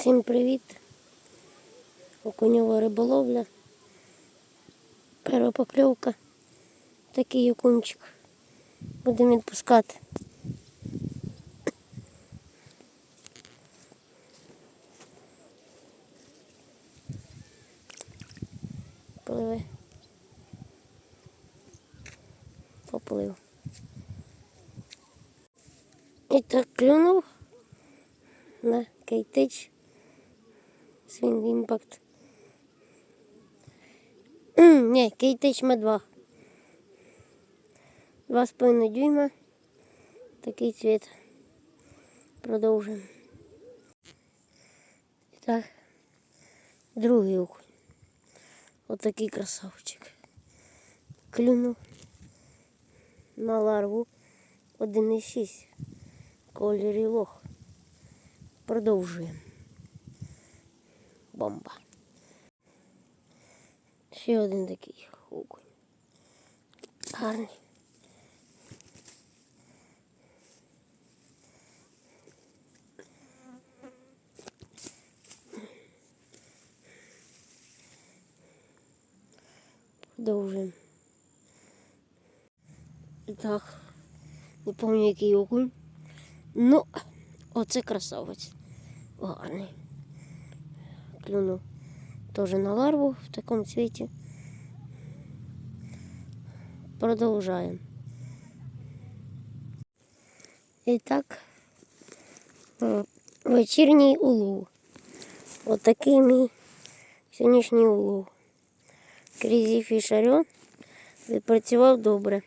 Всім привіт! Окуньова риболовля. Перша покльовка. Такий окунчик. Будемо відпускати. Пливи. Поплив. І так клюнув на кейтич Свінг імпакт. Ні, кейтич м 2 Два з половиною дюйма. Такий цвіт. Продовжуємо. І так, другий окунь. Отакий красавчик. Клюнув на ларву 1,6. Кольорі лох. Продовжуємо. Бомба. Ще один такий окунь. Гарний. Продовжуємо. Так, не пам'ятаю, який окунь. Ну, оце красавець. Гарний. Клюнув теж на ларву в такому цвіті. Продовжаємо. І так, е, вечірній улов. Отакий мій сьогоднішній улов. Крізі фішарьон відпрацював добре.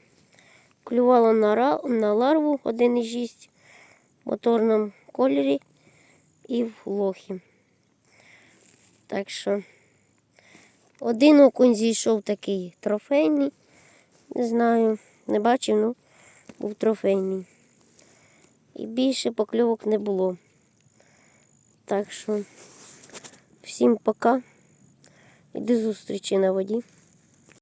Клювало на, на ларву 1,6 в моторному кольорі і в лохі. Так що один окунь зійшов такий трофейний. Не знаю, не бачив, ну був трофейний. І більше покльовок не було. Так що всім пока і до зустрічі на воді.